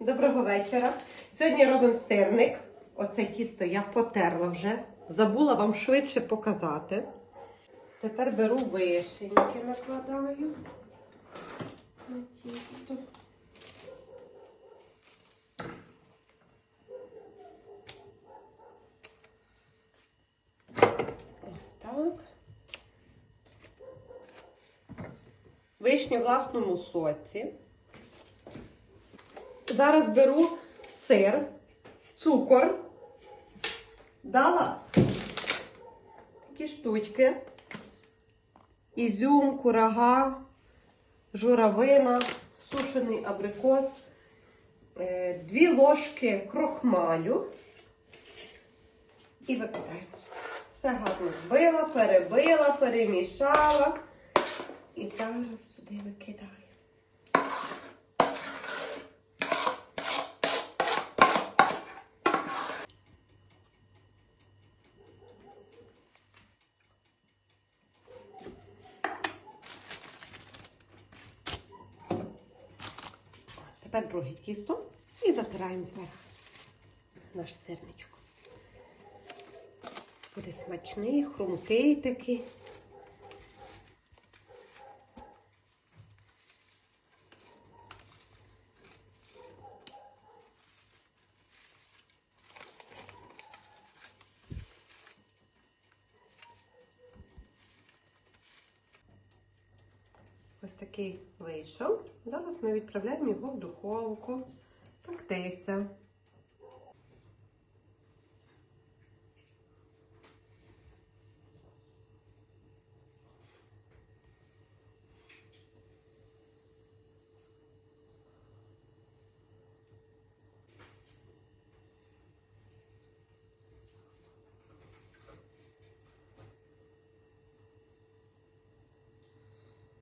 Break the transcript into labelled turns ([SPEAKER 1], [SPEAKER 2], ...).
[SPEAKER 1] Доброго вечора. Сьогодні робимо сирник. Оце тісто я потерла вже. Забула вам швидше показати. Тепер беру вишеньки, накладаю на тісто. Ось так. Вишні в власному соці. Зараз беру сир, цукор, дала такі штучки, ізюм, курага, журавина, сушений абрикос, е, дві ложки крохмалю і викидаємо. Все гарно збила, перебила, перемішала. І зараз сюди викидаю. Тепер друге тісто і затираємо зверху наш сирничок. Буде смачний, хрумкий такий. Ось такий вийшов. Зараз ми відправляємо його в духовку пектися.